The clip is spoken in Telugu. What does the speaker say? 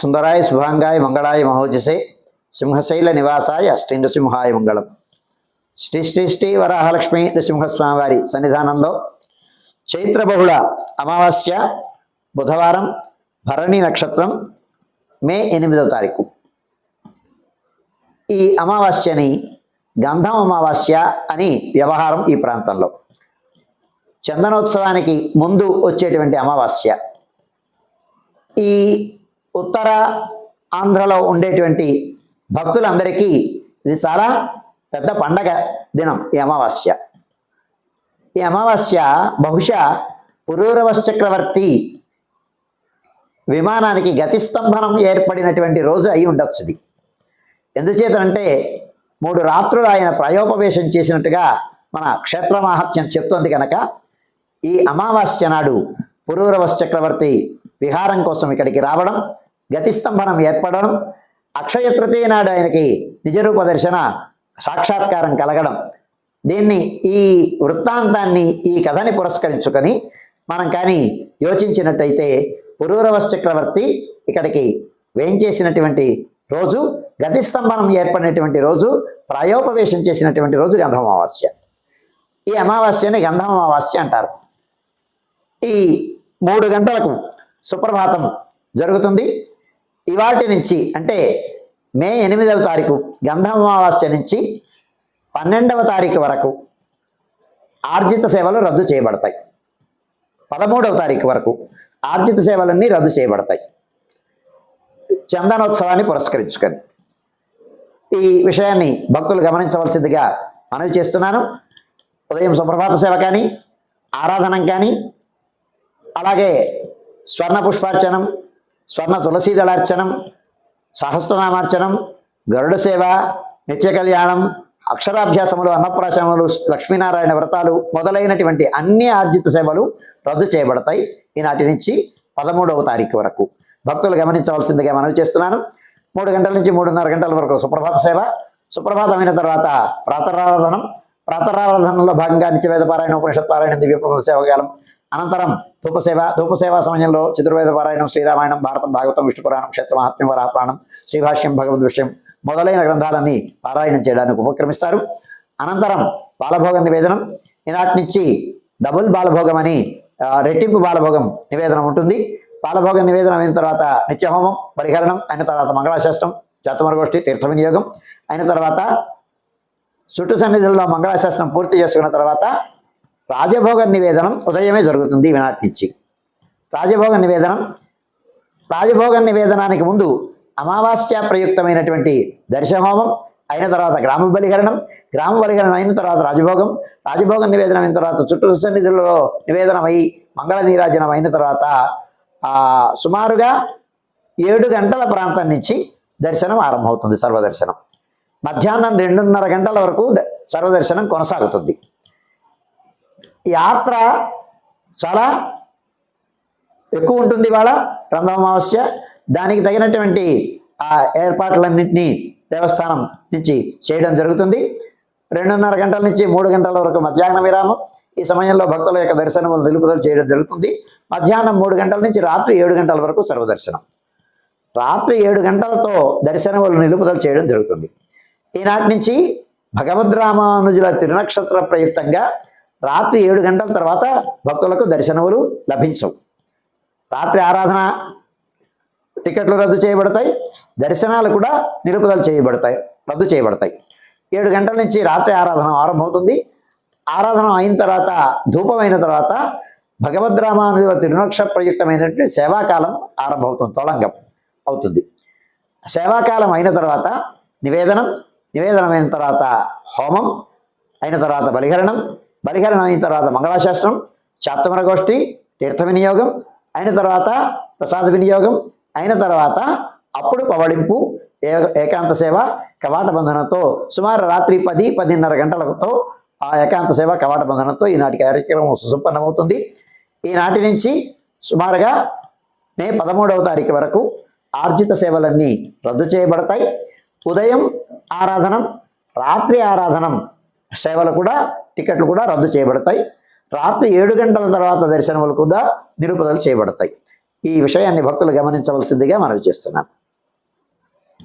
సుందరాయ శుభాంగాయ మంగళాయ మహోజసే సింహశైల నివాసాయ శ్రీ నృసింహాయ మంగళం. శ్రీ శ్రీ శ్రీ వరాహలక్ష్మి నృసింహస్వామివారి సన్నిధానంలో చైత్ర బహుళ అమావాస్య బుధవారం భరణి నక్షత్రం మే ఎనిమిదో తారీఖు. ఈ అమావాస్యని గంధం అమావాస్య అని వ్యవహారం ఈ ప్రాంతంలో. చందనోత్సవానికి ముందు వచ్చేటువంటి అమావాస్య. ఈ ఉత్తర ఆంధ్రలో ఉండేటువంటి భక్తులందరికీ ఇది చాలా పెద్ద పండగ దినం ఈ అమావాస్య. ఈ అమావాస్య బహుశా పురూరవశ చక్రవర్తి విమానానికి గతిస్తంభనం ఏర్పడినటువంటి రోజు అయి ఉండొచ్చుది ఎందుచేతనంటే మూడు రాత్రులు ఆయన ప్రయోపవేశం చేసినట్టుగా మన క్షేత్రమాహత్యం చెప్తోంది కనుక ఈ అమావాస్య నాడు పురూరవశ చక్రవర్తి విహారం కోసం ఇక్కడికి రావడం గతిస్తంభనం ఏర్పడడం అక్షయ తృతీయ నాడు ఆయనకి నిజరూప దర్శన సాక్షాత్కారం కలగడం. దీన్ని ఈ వృత్తాంతాన్ని ఈ కథని పురస్కరించుకొని మనం కానీ యోచించినట్టయితే పురూరవశ చక్రవర్తి ఇక్కడికి వేయించేసినటువంటి రోజు గతిస్తంభనం ఏర్పడినటువంటి రోజు ప్రాయోపవేశం చేసినటువంటి రోజు గంధం అమావాస్య ఈ అమావాస్యని గంధం అమావాస్య అంటారు. ఈ మూడు గంటలకు సుప్రభాతం జరుగుతుంది. ఇవాటి నుంచి అంటే మే ఎనిమిదవ తారీఖు గంధం అమావాస్య నుంచి పన్నెండవ తారీఖు వరకు ఆర్జిత సేవలు రద్దు చేయబడతాయి. పదమూడవ తారీఖు వరకు ఆర్జిత సేవలన్నీ రద్దు చేయబడతాయి. చందనోత్సవాన్ని పురస్కరించుకొని. ఈ విషయాన్ని భక్తులు గమనించవలసిందిగా మనవి చేస్తున్నాను. ఉదయం సుప్రభాత సేవ కానీ ఆరాధనం కానీ అలాగే స్వర్ణ పుష్పార్చనం స్వర్ణ తులసీ దళార్చనం సహస్రనామార్చనం గరుడ సేవ నిత్య కళ్యాణం అక్షరాభ్యాసములు అన్నప్రాశనములు లక్ష్మీనారాయణ వ్రతాలు మొదలైనటువంటి అన్ని ఆర్జిత సేవలు రద్దు చేయబడతాయి ఈనాటి నుంచి పదమూడవ తారీఖు వరకు. భక్తులు గమనించవలసిందిగా మనవి చేస్తున్నాను. మూడు గంటల నుంచి మూడున్నర గంటల వరకు సుప్రభాత సేవ సుప్రభాతమైన తర్వాత ప్రాతరారాధనం ప్రాతరారాధనలో భాగంగా నిత్యవేద పారాయణ ఉపనిషత్ పారాయణ దివ్య ప్రబంధ సేవకాలం అనంతరం ధూపసేవ ధూపసేవ సమయంలో చతుర్వేద పారాయణం శ్రీరామాయణం భారతం భాగవతం విష్ణు పురాణం క్షేత్ర మహాత్మ్యం వరాపురాణం శ్రీభాష్యం భగవద్ విషయం మొదలైన గ్రంథాలన్నీ పారాయణం చేయడానికి ఉపక్రమిస్తారు. అనంతరం బాలభోగం నివేదనం ఈనాటి నుంచి డబుల్ బాలభోగం అని రెట్టింపు బాలభోగం నివేదనం ఉంటుంది. బాలభోగం నివేదనం అయిన తర్వాత నిత్యహోమం పరిహరణం అయిన తర్వాత మంగళాశాస్త్రం జాతమరగోష్ఠి తీర్థ వినియోగం అయిన తర్వాత చుట్టు సన్నిధుల్లో మంగళాశాస్త్రం పూర్తి చేసుకున్న తర్వాత రాజభోగ నివేదనం ఉదయమే జరుగుతుంది ఈనాటి నుంచి రాజభోగ నివేదనం రాజభోగ నివేదనానికి ముందు అమావాస్య ప్రయుక్తమైనటువంటి దర్శహోమం అయిన తర్వాత గ్రామ బలిహరణం గ్రామ బలిహరణం అయిన తర్వాత రాజభోగం రాజభోగం నివేదనం అయిన తర్వాత చుట్టూ సన్నిధులలో నివేదనమై మంగళ నీరాజనం అయిన తర్వాత సుమారుగా ఏడు గంటల ప్రాంతం నుంచి దర్శనం ఆరంభమవుతుంది సర్వదర్శనం. మధ్యాహ్నం రెండున్నర గంటల వరకు ద- సర్వదర్శనం కొనసాగుతుంది. యాత్ర చాలా ఎక్కువ ఉంటుంది ఇవాళ రంధ అమావాస్య. దానికి తగినటువంటి ఆ ఏర్పాట్లన్నింటినీ దేవస్థానం నుంచి చేయడం జరుగుతుంది. రెండున్నర గంటల నుంచి మూడు గంటల వరకు మధ్యాహ్న విరామం. ఈ సమయంలో భక్తుల యొక్క దర్శనములు నిలుపుదల చేయడం జరుగుతుంది. మధ్యాహ్నం మూడు గంటల నుంచి రాత్రి ఏడు గంటల వరకు సర్వదర్శనం. రాత్రి ఏడు గంటలతో దర్శనములు నిలుపుదల చేయడం జరుగుతుంది. ఈనాటి నుంచి భగవద్రామానుజుల తిరునక్షత్ర ప్రయుక్తంగా రాత్రి ఏడు గంటల తర్వాత భక్తులకు దర్శనములు లభించవు. రాత్రి ఆరాధన టికెట్లు రద్దు చేయబడతాయి దర్శనాలు కూడా నిలుపుదల చేయబడతాయి రద్దు చేయబడతాయి. ఏడు గంటల నుంచి రాత్రి ఆరాధన ఆరంభమవుతుంది. ఆరాధన అయిన తర్వాత ధూపమైన తర్వాత తర్వాత భగవద్రామానుజుల తిరునక్ష ప్రయుక్తమైనటువంటి సేవాకాలం ఆరంభమవుతుంది తొలంగం అవుతుంది. సేవాకాలం అయిన తర్వాత నివేదనం నివేదనమైన అయిన తర్వాత హోమం అయిన తర్వాత బలిహరణం బలిహరణ అయిన తర్వాత మంగళాశాస్త్రం చాత్తమర గోష్ఠి తీర్థ వినియోగం అయిన తర్వాత ప్రసాద వినియోగం అయిన తర్వాత అప్పుడు పవళింపు ఏకాంత సేవ కవాట బంధనంతో సుమారు రాత్రి పది పదిన్నర గంటలతో ఆ ఏకాంత సేవ కవాట బంధనంతో ఈనాటి కార్యక్రమం సుసంపన్నమవుతుంది. ఈనాటి నుంచి సుమారుగా మే పదమూడవ తారీఖు వరకు ఆర్జిత సేవలన్నీ రద్దు చేయబడతాయి. ఉదయం ఆరాధనం రాత్రి ఆరాధనం సేవలు కూడా టికెట్లు కూడా రద్దు చేయబడతాయి. రాత్రి ఏడు గంటల తర్వాత దర్శనములు కూడా నిలుపుదల చేయబడతాయి. ఈ విషయాన్ని భక్తులు గమనించవలసిందిగా మనవి చేస్తున్నాను.